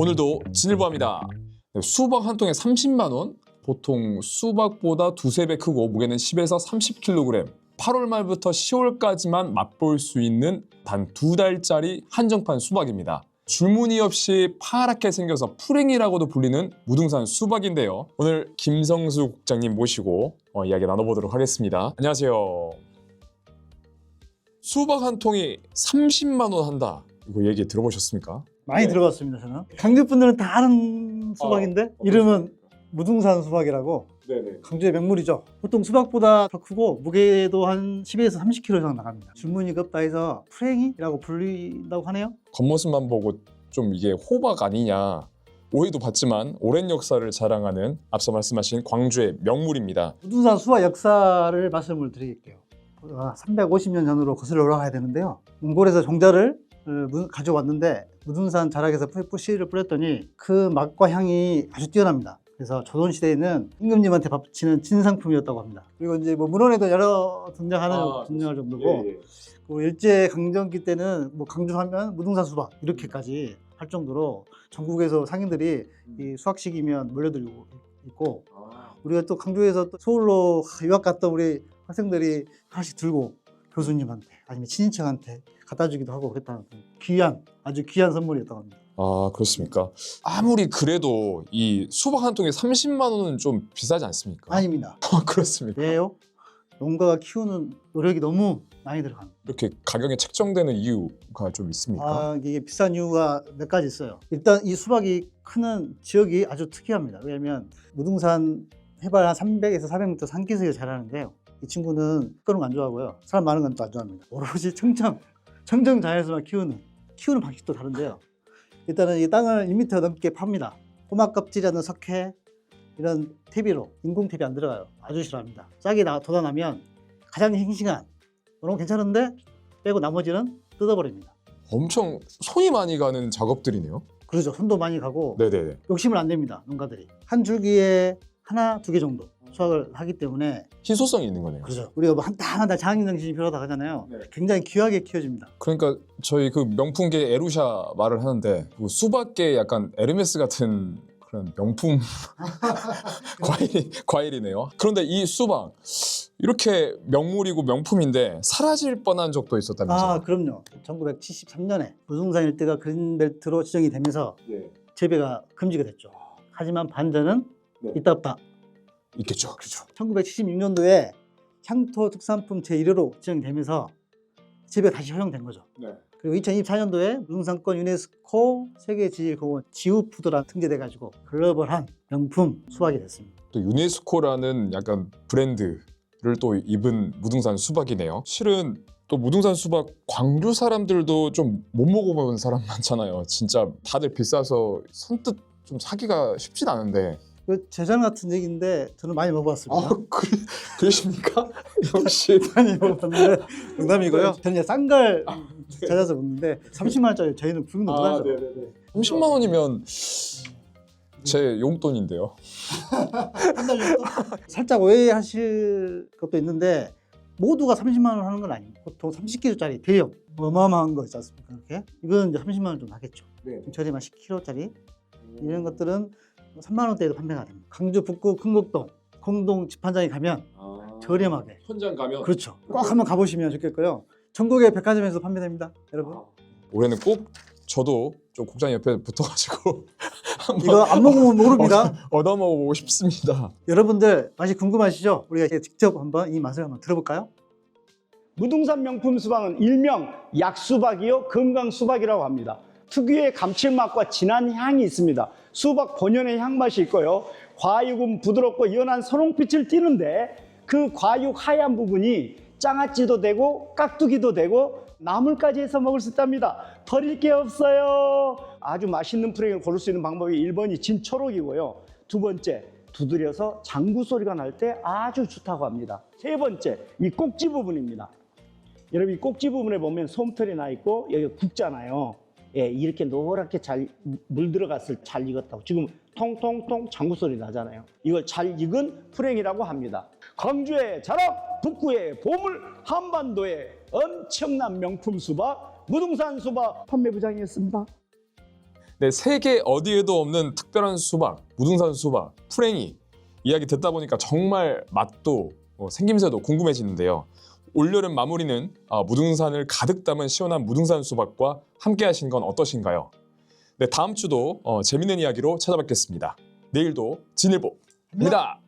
오늘도 진일보합니다. 네, 수박 한 통에 30만 원. 보통 수박보다 두세 배 크고 무게는 10에서 30kg. 8월 말부터 10월까지만 맛볼 수 있는 단 두 달짜리 한정판 수박입니다. 줄무늬 없이 파랗게 생겨서 푸랭이라고도 불리는 무등산 수박인데요. 오늘 김성수 국장님 모시고 어, 이야기 나눠보도록 하겠습니다. 안녕하세요. 수박 한 통이 30만 원 한다. 이거 얘기 들어보셨습니까? 많이 네. 들어봤습니다 저는. 강주 분들은 다 아는 수박인데 어, 이름은 무등산 수박이라고. 네네. 강주의 명물이죠. 보통 수박보다 더 크고 무게도 한 10에서 30kg 이상 나갑니다. 줄무늬가 없다 해서 프랭이라고 불린다고 하네요. 겉모습만 보고 좀 이게 호박 아니냐. 오해도 받지만 오랜 역사를 자랑하는 앞서 말씀하신 광주의 명물입니다. 무등산 수박 역사를 말씀을 드릴게요. 350년 전으로 거슬러 올라가야 되는데요. 몽골에서 종자를 가져왔는데 무등산 자락에서 뿌- 뿌씨를 뿌렸더니 그 맛과 향이 아주 뛰어납니다. 그래서 조선시대에는 임금님한테 바치는 진상품이었다고 합니다. 그리고 이제 뭐 문헌에도 여러 등장하는 아, 등장할 정도고 예, 그 일제 강점기 때는 뭐 강주하면 무등산 수박 이렇게까지 할 정도로 전국에서 상인들이 이 수학식이면 몰려들고 있고 우리가 또 강주에서 또 서울로 유학 갔던 우리 학생들이 하나씩 들고 교수님한테 아니면 친인척한테 갖다 주기도 하고 그랬다는 귀한 아주 귀한 선물이었다고 합니다. 아 그렇습니까? 아무리 그래도 이 수박 한 통에 30만 원은 좀 비싸지 않습니까? 아닙니다. 아, 그렇습니까? 왜요? 농가가 키우는 노력이 너무 많이 들어갑니다. 이렇게 가격이 책정되는 이유가 좀 있습니까? 아, 이게 비싼 이유가 몇 가지 있어요. 일단 이 수박이 크는 지역이 아주 특이합니다. 왜냐하면 무등산 해발 한 300에서 400m 산기슭에 자라는데요. 이 친구는 그런 거 안 좋아하고요. 사람 많은 건 또 안 좋아합니다. 오로지 청정, 청정 자연에서만 키우는 키우는 방식도 다른데요. 일단은 이 땅을 1m 넘게 팝니다. 꼬막 껍질이라는 석회 이런 퇴비로 인공 퇴비 안 들어가요. 아주 싫어합니다. 싹이 나 돋아나면 가장 싱싱한 이런 건 괜찮은데 빼고 나머지는 뜯어버립니다. 엄청 손이 많이 가는 작업들이네요. 그러죠. 손도 많이 가고 네네네. 욕심을 안 냅니다. 농가들이 한 줄기에 하나 두 개 정도 수확을 하기 때문에 희소성이 있는 거네요. 그러죠. 우리가 뭐 한땀 한땀 장인 정신이 필요하다 하잖아요. 네. 굉장히 귀하게 키워집니다. 그러니까 저희 그 명품계 에루샤 말을 하는데 그 수박계 약간 에르메스 같은 그런 명품 과일 과일이네요. 그런데 이 수박 이렇게 명물이고 명품인데 사라질 뻔한 적도 있었다면서요? 아 그럼요. 1973년에 무등산 일대가 그린벨트로 지정이 되면서 재배가 금지가 됐죠. 하지만 반전은 네. 있다 없다. 있겠죠. 그렇죠. 1976년도에 향토 특산품 제1호로 지정되면서 재배가 다시 허용된 거죠. 네. 그리고 2024년도에 무등산권 유네스코 세계지질공원 지우푸드라 등재돼가지고 글로벌한 명품 수박이 됐습니다. 또 유네스코라는 약간 브랜드를 또 입은 무등산 수박이네요. 실은 또 무등산 수박 광주 사람들도 좀 못 먹어본 사람 많잖아요. 진짜 다들 비싸서 선뜻 좀 사기가 쉽진 않은데. 그 제장 같은 얘기인데 저는 많이 먹어봤습니다. 아, 그, 그러십니까? 역시. 많이 먹어봤는데 농담이고요. 네. 저는 이제 싼걸 찾아서 먹는데 30만 원짜리 저희는 굵은 거 아. 네네네. 30만 원이면 제 용돈인데요. 한달 정도? 살짝 오해하실 것도 있는데 모두가 30만 원 하는 건 아닙니다. 보통 30kg짜리 대형 어마어마한 거 있지 않습니까? 이렇게 이거는 이제 30만 원 좀 하겠죠. 네. 저렴한 10kg짜리 이런 것들은 3만 원대에도 판매가 됩니다. 강주 북구 큰곡동 공동 집판장에 가면 저렴하게 현장 가면 그렇죠. 꼭 한번 가보시면 좋겠고요. 전국의 백화점에서 판매됩니다, 여러분. 올해는 꼭 저도 좀 국장 옆에 붙어가지고 한번 이거 안 먹으면 모릅니다. 얻어 먹어보고 싶습니다. 여러분들 맛이 궁금하시죠? 우리가 이제 직접 한번 이 맛을 한번 들어볼까요? 무등산 명품 수박은 일명 약수박이요 건강 수박이라고 합니다. 특유의 감칠맛과 진한 향이 있습니다. 수박 본연의 향맛이 있고요. 과육은 부드럽고 연한 선홍빛을 띠는데 그 과육 하얀 부분이 장아찌도 되고 깍두기도 되고 나물까지 해서 먹을 수 있답니다. 버릴 게 없어요. 아주 맛있는 프레임을 고를 수 있는 방법이 1번이 진초록이고요. 두 번째, 두드려서 장구 소리가 날 때 아주 좋다고 합니다. 세 번째, 이 꼭지 부분입니다. 여러분 이 꼭지 부분에 보면 솜털이 나 있고 여기 굵잖아요. 예, 이렇게 노랗게 잘 물 들어갔을 때잘 익었다고. 지금 통통통 장구 소리 나잖아요. 이걸 잘 익은 프랭이라고 합니다. 광주의 자랑, 북구의 보물, 한반도의 엄청난 명품 수박, 무등산 수박 판매 부장이었습니다. 네, 세계 어디에도 없는 특별한 수박, 무등산 수박, 풀랭이 이야기 듣다 보니까 정말 맛도 어, 생김새도 궁금해지는데요. 올여름 마무리는 아, 무등산을 가득 담은 시원한 무등산 수박과 함께 하신 건 어떠신가요? 네, 다음 주도 어, 재밌는 이야기로 찾아뵙겠습니다. 내일도 진일보입니다.